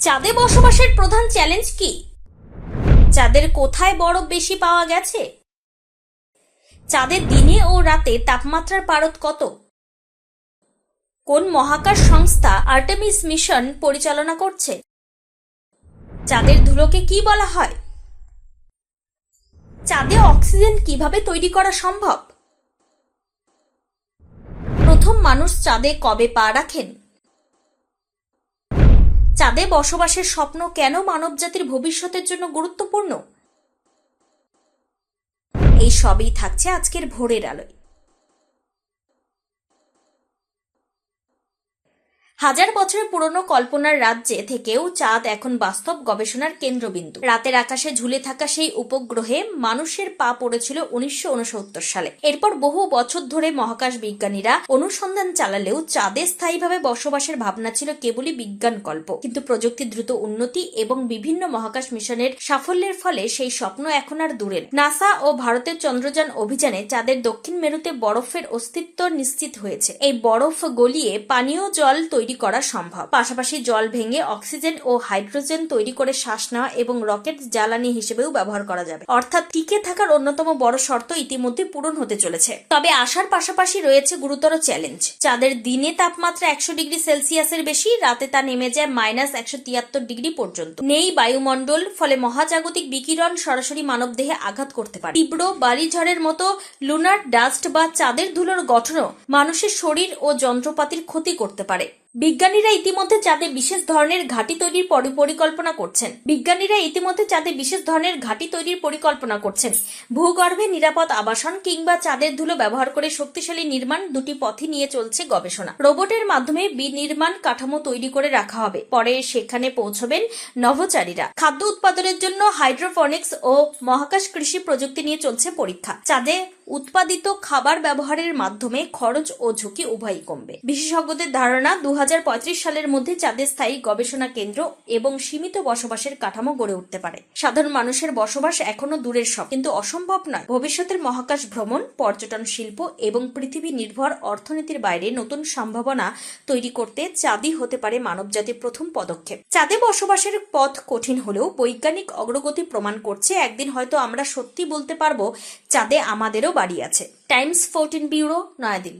চাঁদে বসবাসের প্রধান চ্যালেঞ্জ কি? চাঁদের কোথায় বরফ বেশি পাওয়া গেছে? চাঁদের দিনে ও রাতে তাপমাত্রার পারদ কত? কোন মহাকাশ সংস্থা আর্টেমিস মিশন পরিচালনা করছে? চাঁদের ধুলোকে কি বলা হয়? চাঁদে অক্সিজেন কীভাবে তৈরি করা সম্ভব? প্রথম মানুষ চাঁদে কবে পা রাখেন? চাঁদে বসবাসের স্বপ্ন কেন মানবজাতির ভবিষ্যতের জন্য গুরুত্বপূর্ণ? এই সবই থাকছে আজকের ভোরের আলোয়। হাজার বছরের পুরনো কল্পনার রাজ্যে থেকেও চাঁদ এখন বাস্তব গবেষণার কেন্দ্রবিন্দু। রাতের আকাশে ঝুলে থাকা সেই উপগ্রহে মানুষের পা পড়েছিল উনিশশো উনসত্তর সালে। এরপর বহু বছর ধরে মহাকাশ বিজ্ঞানীরা অনুসন্ধান চালালেও চাঁদে স্থায়ীভাবে বসবাসের ভাবনা ছিল কেবলই বিজ্ঞান কল্প। কিন্তু প্রযুক্তির দ্রুত উন্নতি এবং বিভিন্ন মহাকাশ মিশনের সাফল্যের ফলে সেই স্বপ্ন এখন আর দূরের। নাসা ও ভারতের চন্দ্রযান অভিযানে চাঁদের দক্ষিণ মেরুতে বরফের অস্তিত্ব নিশ্চিত হয়েছে। এই বরফ গলিয়ে পানীয় জল তৈরি করা সম্ভব। পাশাপাশি জল ভেঙে অক্সিজেন ও হাইড্রোজেন তৈরি করে শ্বাস নেওয়া এবং রকেট জ্বালানি হিসেবেও ব্যবহার করা যাবে। অর্থাৎ টিকে থাকার অন্যতম বড় শর্ত ইতিমধ্যে পূরণ হতে চলেছে। তবে আসার পাশাপাশি রয়েছে গুরুতর চ্যালেঞ্জ। চাঁদের দিনে তাপমাত্রা একশো ডিগ্রি সেলসিয়াসের বেশি, রাতে তা নেমে যায় মাইনাস একশো তিয়াত্তর ডিগ্রি পর্যন্ত। নেই বায়ুমণ্ডল, ফলে মহাজাগতিক বিকিরণ সরাসরি মানবদেহে আঘাত করতে পারে। তীব্র বালিঝড়ের মতো লুনার ডাস্ট বা চাঁদের ধুলোর গঠনও মানুষের শরীর ও যন্ত্রপাতির ক্ষতি করতে পারে। বিজ্ঞানীরা ইতিমধ্যে চাঁদে বিশেষ ধরনের ঘাঁটি তৈরির পরি- পরিকল্পনা করছেন। বিজ্ঞানীরা ইতিমধ্যে চাঁদে বিশেষ ধরনের ঘাঁটি তৈরির পরিকল্পনা করছেন। ভূগর্ভে নিরাপদ আবাসন কিংবা চাঁদের ধুলো ব্যবহার করে শক্তিশালী নির্মাণ দুটি পথই নিয়ে চলছে গবেষণা। রোবটের মাধ্যমে বিনির্মাণ কাঠামো তৈরি করে রাখা হবে। পরে সেখানে পৌঁছবেন নভোচারীরা। খাদ্য উৎপাদনের জন্য হাইড্রোফনিক্স ও মহাকাশ কৃষি প্রযুক্তি নিয়ে চলছে পরীক্ষা। চাঁদে উৎপাদিত খাবার ব্যবহারের মাধ্যমে খরচ ও ঝুঁকি উভয়ই কমবে। বিশেষজ্ঞদের ধারণা দু হাজার পঁয়ত্রিশ সালের মধ্যে চাঁদে স্থায়ী গবেষণা কেন্দ্র এবং সীমিত বসবাসের কাঠামো গড়ে উঠতে পারে। সাধারণ মানুষের বসবাস এখনও দূরের সব, কিন্তু অসম্ভব নয়। ভবিষ্যতের মহাকাশ ভ্রমণ, পর্যটন শিল্প এবং পৃথিবী নির্ভর অর্থনীতির বাইরে নতুন সম্ভাবনা তৈরি করতে চাঁদই হতে পারে মানবজাতির প্রথম পদক্ষেপ। চাঁদে বসবাসের পথ কঠিন হলেও বৈজ্ঞানিক অগ্রগতি প্রমাণ করছে, একদিন হয়তো আমরা সত্যি বলতে পারব, চাঁদে আমাদেরও বাড়ি আছে। Times fourteen bureau New Delhi.